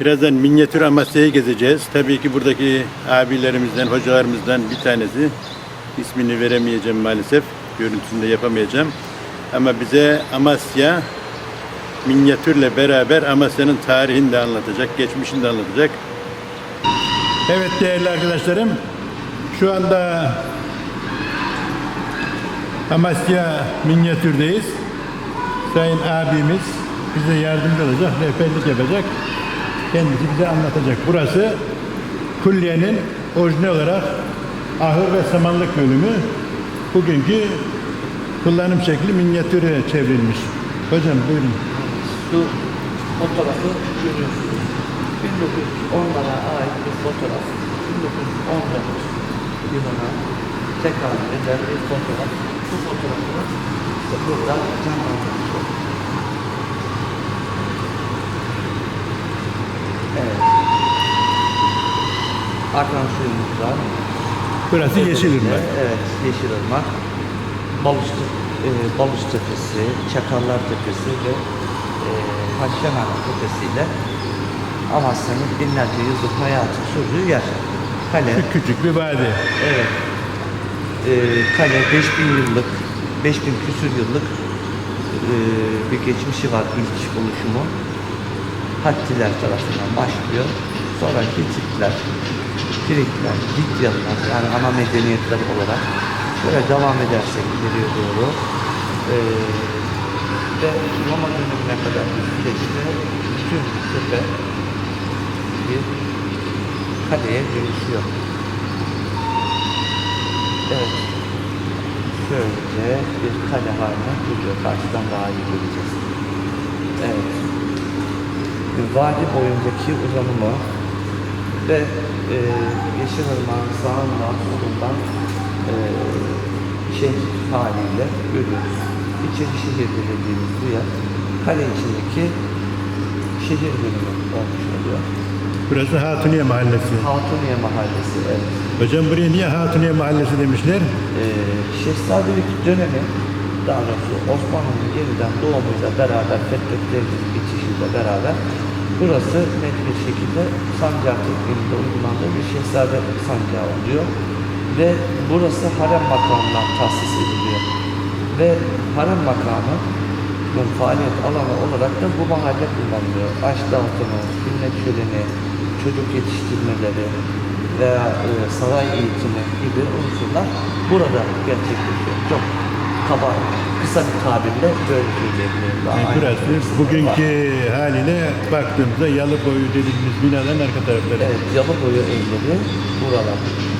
Birazdan minyatür Amasya'yı gezeceğiz. Tabii ki buradaki abilerimizden, hocalarımızdan bir tanesi. ismini veremeyeceğim maalesef. Görüntüsünde yapamayacağım. Ama bize Amasya minyatürle beraber Amasya'nın tarihini de anlatacak, geçmişini de anlatacak. Evet değerli arkadaşlarım, şu anda Amasya minyatürdeyiz. Sayın abimiz bize yardımcı olacak, rehberlik yapacak. Kendisi bize anlatacak. Burası külliyenin orijinal olarak ahır ve samanlık bölümü. Bugünkü kullanım şekli minyatüre çevrilmiş. Hocam buyurun. Şu fotoğrafı görüyorsunuz. 1910'lara ait bir fotoğraf. 1914 yılına tekrar eden bir fotoğraf. Bu fotoğrafı burada canlandırmış olduk. Akan suyumuz var. Burası Yeşilırmak. Evet, Yeşilırmak. Balıştı, e, Balış Tepesi, Çakallar Tepesi ve e, Haşyanar Tepesi ile Amasya'nın binlerce yıllık hayatı sürdüğü yer. Kale, küçük bir vadi. evet. E, kale 5000 yıllık, 5000 küsür yıllık e, bir geçmişi var ilk oluşumu. Hattiler tarafından başlıyor. Sonra Hititler, Frikler, Lidyalılar yani ana medeniyetler olarak böyle devam edersek ileriye doğru eee ve Roma dönemine kadar bir süreçte bütün tepe bir kaleye dönüşüyor. Evet. Şöyle bir kale haline geliyor. Karşıdan daha iyi göreceğiz. Evet vadi boyundaki uzanımı ve e, Yeşilırmak'ın sağından solundan e, şey haliyle görüyoruz. İçeri şehir dediğimiz bu yer kale içindeki şehir bölümü olmuş oluyor. Burası Hatuniye Mahallesi. Hatuniye Mahallesi evet. Hocam buraya niye Hatuniye Mahallesi demişler? Ee, Şehzadelik dönemi daha doğrusu Osmanlı'nın yeniden doğumuyla beraber fethetlerinin geçişiyle beraber burası net bir şekilde sancaklık elinde uygulandığı bir şehzadelik sancağı oluyor. Ve burası harem makamına tahsis ediliyor. Ve harem makamı bu faaliyet alanı olarak da bu mahalle kullanılıyor. Aş dağıtımı, sünnet şöleni, çocuk yetiştirmeleri veya e, saray eğitimi gibi unsurlar burada gerçekleşiyor. Çok kaba, kısa bir tabirle böyle söyleyebilirim. Yani burası bugünkü haliyle baktığımızda yalı boyu dediğimiz binaların arka tarafları. Evet, yalı boyu evleri buralar.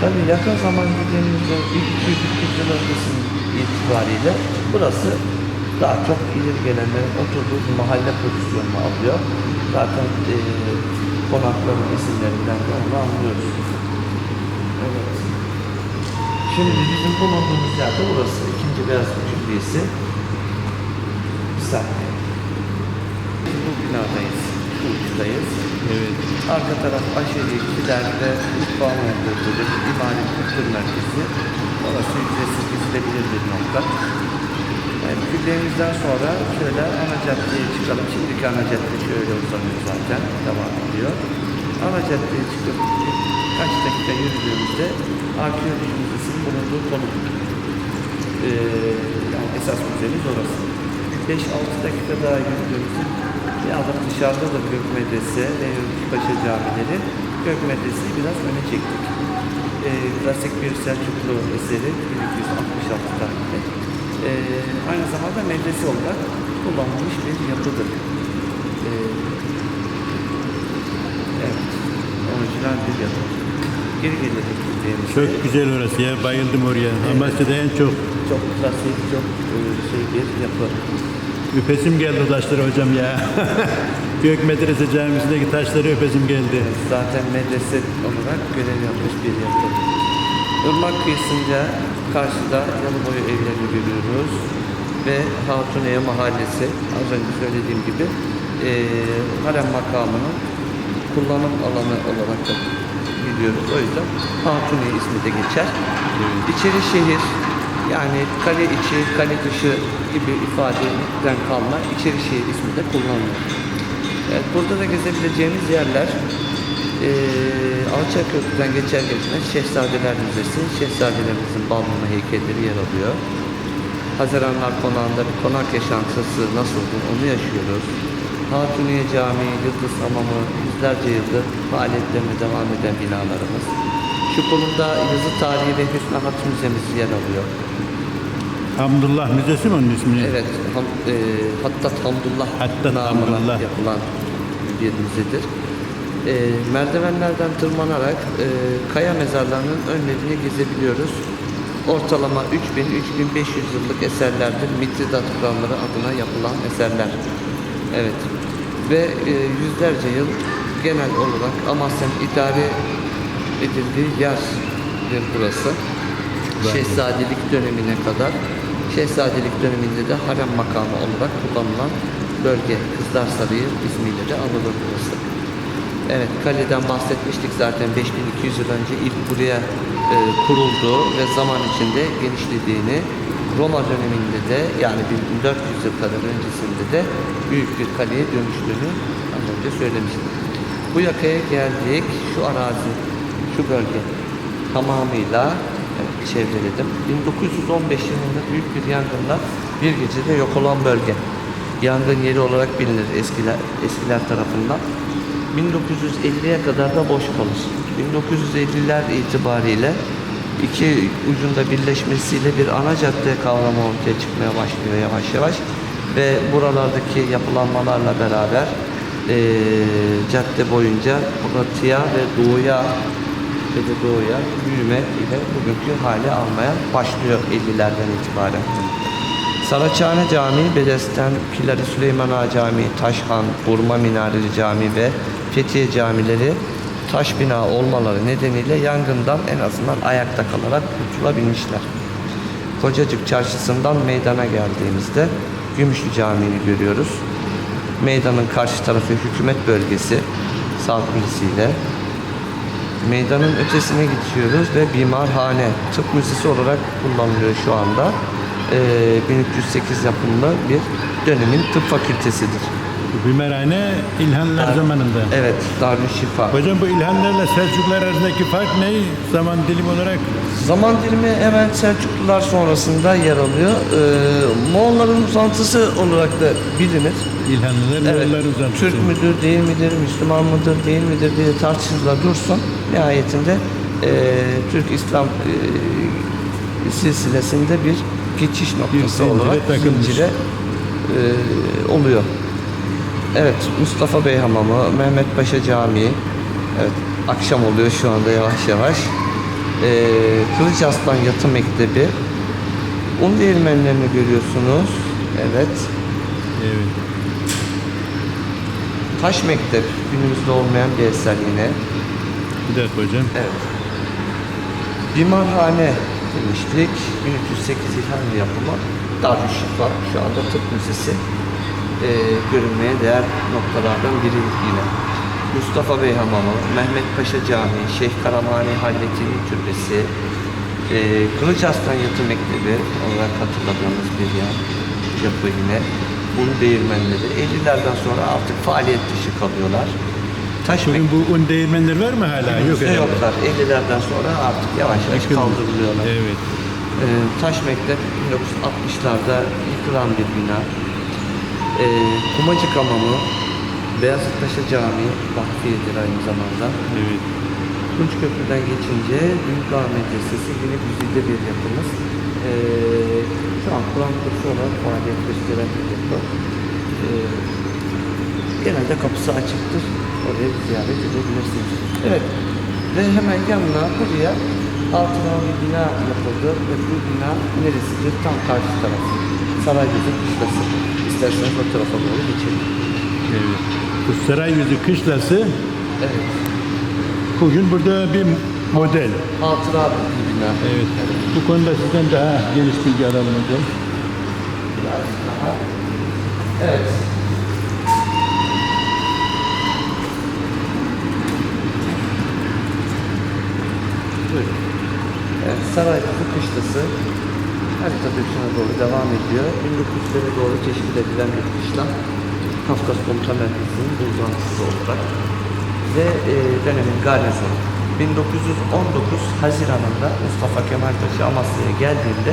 Tabii yakın zaman dediğimizde ilk 200 yıl öncesinin itibariyle burası daha çok ileri gelenlerin oturduğu mahalle pozisyonunu alıyor. Zaten e, konakların isimlerinden de onu anlıyoruz. Evet. Şimdi bizim bulunduğumuz yerde burası. İkinci Beyaz Külliyesi. Bir saniye. Bu binadayız. Şu uçtayız. Evet. Arka taraf aşeri, ileride mutfağı mevcududur. İmani Kültür Merkezi. Orası ücretsiz gezilebilir bir nokta. Yani külliyemizden sonra şöyle ana caddeye çıkalım. Şimdiki ana cadde şöyle uzanıyor zaten. Devam ediyor. Ana caddeye çıkıp kaç dakika yürüdüğümüzde arkeoloji müzesinin bulunduğu konum. Ee, yani esas müzemiz orası. 5-6 dakika daha yürüdüğümüzde adım dışarıda da Gök Medrese ve Paşa Camileri Gök Medrese'yi biraz öne çektik. Ee, klasik bir Selçuklu eseri 1266 tarihte. Ee, aynı zamanda medrese olarak kullanılmış bir yapıdır. Ee, evet, orijinal bir yapı. Geri dediğimizde. Çok güzel orası ya. Bayıldım oraya. Amasya'da en çok Çok klasik, çok e, şey bir yapı. öpesim geldi taşları hocam ya. Gök Medrese Camisi'ndeki taşları öpesim geldi. Zaten medrese olarak görev yapmış bir yapı. Irmak kıyısınca karşıda yalı boyu evlerini görüyoruz. Ve Hatuniye Mahallesi, az önce söylediğim gibi eee harem makamının kullanım alanı olarak da biliyoruz. O yüzden Hatuniye ismi de geçer. İçeri şehir, yani kale içi, kale dışı gibi ifadeden kalma içeri şehir ismi de kullanılıyor. Evet, burada da gezebileceğimiz yerler eee Alçakköprü'den geçer geçmez Şehzadeler Müzesi, Şehzadelerimizin balmumu heykelleri yer alıyor. Haziranlar Konağı'nda bir konak yaşantısı nasıldır onu yaşıyoruz. Hatuniye Camii, Yıldız Hamamı, yüzlerce yıldır faaliyetlerine devam eden binalarımız. Şu konumda yazı tarihi ve Hüsnü Hat Müzemiz yer alıyor. Hamdullah Müzesi mi onun ismi? Evet, ham, e, Hattat Hamdullah Hattat namına Hamdullah. yapılan bir müzedir. E, merdivenlerden tırmanarak e, kaya mezarlarının önlerini gezebiliyoruz. Ortalama 3000-3500 yıllık eserlerdir. Mitridat kuralları adına yapılan eserler. Evet. Ve e, yüzlerce yıl genel olarak Amasya'nın idare edildiği yerdir burası. Şehzadelik dönemine kadar Şehzadelik döneminde de harem makamı olarak kullanılan bölge Kızlar Sarayı ismiyle de anılır burası. Evet kaleden bahsetmiştik zaten 5200 yıl önce ilk buraya e, kurulduğu ve zaman içinde genişlediğini Roma döneminde de yani 1400 yıl kadar öncesinde de büyük bir kaleye dönüştüğünü az önce söylemiştim. Bu yakaya geldik. Şu arazi, şu bölge tamamıyla evet, çevreledim. 1915 yılında büyük bir yangınla bir gecede yok olan bölge. Yangın yeri olarak bilinir eskiler, eskiler tarafından. 1950'ye kadar da boş kalır. 1950'ler itibariyle iki ucunda birleşmesiyle bir ana cadde kavramı ortaya çıkmaya başlıyor yavaş yavaş ve buralardaki yapılanmalarla beraber eee, cadde boyunca batıya ve doğuya ve de doğuya büyüme ile bugünkü hale almaya başlıyor 50'lerden itibaren. Saraçhane Camii, Bedesten, Pilari Süleyman Ağa Camii, Taşhan, Burma Minareli Camii ve Fethiye camileri taş bina olmaları nedeniyle yangından en azından ayakta kalarak kurtulabilmişler. Kocacık Çarşısı'ndan meydana geldiğimizde Gümüşlü Camii'ni görüyoruz. Meydanın karşı tarafı hükümet bölgesi sağ kulesiyle. Meydanın ötesine geçiyoruz ve Bimarhane Tıp Müzesi olarak kullanılıyor şu anda. Ee, 1308 yapımlı bir dönemin tıp fakültesidir. Bimerhane İlhanlar zamanında. Evet, Darüşşifa. Hocam bu İlhanlarla Selçuklar arasındaki fark ne? Zaman dilim olarak Zaman dilimi hemen Selçuklular sonrasında yer alıyor. Ee, Moğolların uzantısı olarak da bilinir. İlhanlılar Evet, Moğollar uzantısı. Türk müdür, değil midir, Müslüman mıdır, değil midir diye tartışıla dursun. Nihayetinde e, Türk-İslam e, silsilesinde bir geçiş noktası zincire olarak takılmış. zincire e, oluyor. Evet, Mustafa Bey Hamamı, Mehmet Paşa Camii. Evet, akşam oluyor şu anda yavaş yavaş. E, Kılıç Aslan Yatı Mektebi. Un değirmenlerini görüyorsunuz. Evet. Evet. Taş Mektep günümüzde olmayan bir eser yine. Bir dakika hocam. Evet. Bimarhane demiştik. 1308 İlhanlı yapımı. Darüşşifa şu anda tıp müzesi. Ee, görünmeye değer noktalardan biri yine. Mustafa Bey Hamamı, Mehmet Paşa Camii, Şeyh Karamani Halletini Türbesi, ee, Kılıç Aslan Yatı Mektebi olarak hatırladığımız bir yer yapı yine. Un değirmenleri 50'lerden sonra artık faaliyet dışı kalıyorlar. Taş Bugün bu un değirmenler var mı hala? Yok herhalde. yoklar. 50'lerden sonra artık yavaş yavaş Yıkıldı. kaldırılıyorlar. Evet. Ee, Taş Mektep 1960'larda yıkılan bir bina. Ee, Kumacık Hamamı, Beyazıt Paşa Camii vakfiyedir aynı zamanda. Evet. Tunç Köprü'den geçince Büyük Ağa Medresesi yine güzide bir yapımız. Ee, şu an Kur'an kursu olarak faaliyet gösteren bir yapı. Ee, genelde kapısı açıktır. Oraya ziyaret edebilirsiniz. Evet. Ve hemen yanına buraya hatıra bir bina yapıldı ve bu bina neresidir? Tam karşı tarafı. Sarayüzü Kışlası. İsterseniz o tarafa doğru geçelim. Evet. Bu Sarayüzü Kışlası Evet. bugün burada bir model. Hatıra bir bina. Evet. Bu konuda sizden daha geniş bilgi alalım hocam. Biraz daha. Evet. Buyurun. Evet, Saraykuzu kışlası harita dışına doğru devam ediyor. 1900'lere doğru teşkil edilen bir kışla. Kafkas Komuta Merkezi'nin uzantısı olarak ve e, dönemin garnizonu. 1919 Haziran'ında Mustafa Kemal Paşa Amasya'ya geldiğinde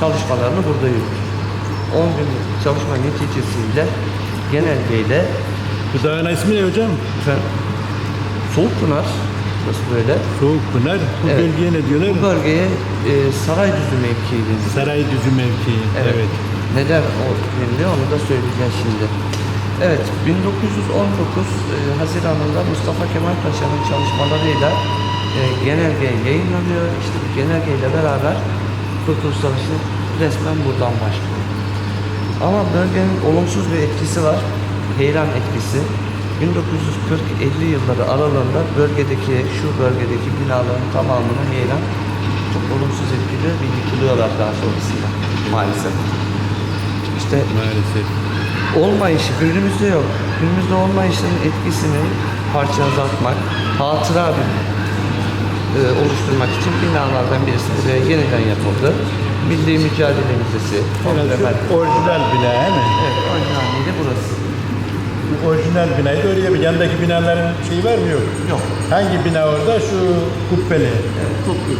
çalışmalarını burada yürüttü. 10 gün çalışma neticesiyle genelgeyle Bu dağın ismi ne hocam? efendim, Soğukpınar burası böyle. Soğuk Pınar. Bu Evet. bölgeye ne diyorlar? Bu bölgeye e, Saraydüzü mevkii deniliyor. Saraydüzü mevkii. Evet. evet. Neden o deniliyor onu da söyleyeceğiz şimdi. Evet, 1919 e, Haziran'ında Mustafa Kemal Paşa'nın çalışmalarıyla e, genelge yayınlanıyor. İşte bu genelgeyle beraber Kurtuluş Savaşı resmen buradan başlıyor. Ama bölgenin olumsuz bir etkisi var. Heyran etkisi. 1940-50 yılları aralığında bölgedeki, şu bölgedeki binaların tamamını heyran çok olumsuz etkiliyor ve yıkılıyorlar daha sonrasında maalesef. İşte Maalesef. olmayışı günümüzde yok. Günümüzde olmayışının etkisini parça azaltmak, hatıra bir e, oluşturmak için binalardan birisi buraya yeniden yapıldı. Milli Mücadele Müzesi, orijinal bina değil mi? Evet, orijinaliyle burası. Bu orijinal binayı da oraya bir yandaki binaların şeyi var mı yok? Yok. Hangi bina orada? Şu kubbeli. Evet, çok iyi.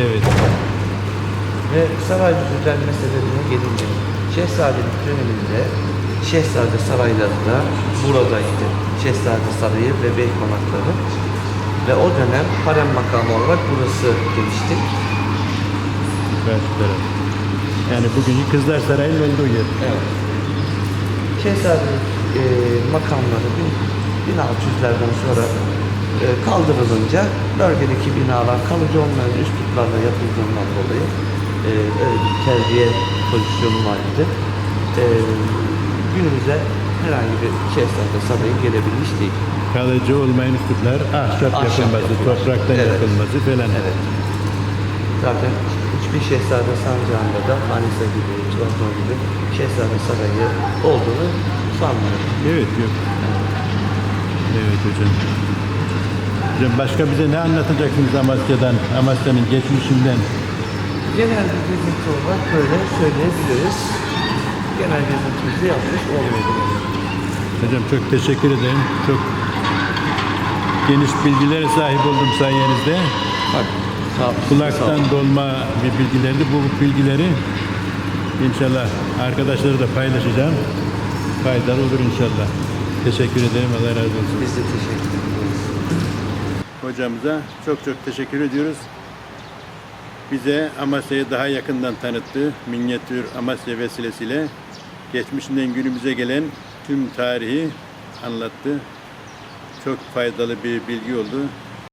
Evet. Ve saray düzenleme sebebine gelince Şehzadelik döneminde Şehzade sarayları da buradaydı. Şehzade Sarayı ve Bey Konakları. Ve o dönem harem makamı olarak burası demişti. Süper süper. Yani bugünkü Kızlar Sarayı'nın olduğu yer. Evet. Şehzadelik e, makamları bin- 1600'lerden sonra e, kaldırılınca bölgedeki binalar kalıcı olmayan üsluplarla yapıldığından dolayı e, öyle bir terbiye pozisyonu vardı. E, günümüze herhangi bir şehzade sarayı gelebilmiş değil. Kalıcı olmayan üsluplar, ahşap, Ahşap yapılması, yapılması. topraktan Evet. yapılması falan. Evet. Zaten hiçbir şehzade sancağında da Manisa gibi, Trabzon gibi şehzade sarayı olduğunu sanmıyorum. Evet yok. Evet hocam. Hocam başka bize ne anlatacaksınız Amasya'dan, Amasya'nın geçmişinden? Genel bir gezinti olarak böyle söyleyebiliriz. Genel gezintimizi yapmış olduk. Hocam çok teşekkür ederim. Çok geniş bilgilere sahip oldum sayenizde. Bak, sağ, sağ ol. Kulaktan dolma bir bilgilerdi. Bu bilgileri inşallah arkadaşlara da paylaşacağım. Faydalı olur inşallah. Teşekkür ederim. Allah razı olsun. Biz de teşekkür ederiz. hocamıza çok çok teşekkür ediyoruz. Bize Amasya'yı daha yakından tanıttı. Minyatür Amasya vesilesiyle geçmişinden günümüze gelen tüm tarihi anlattı. Çok faydalı bir bilgi oldu.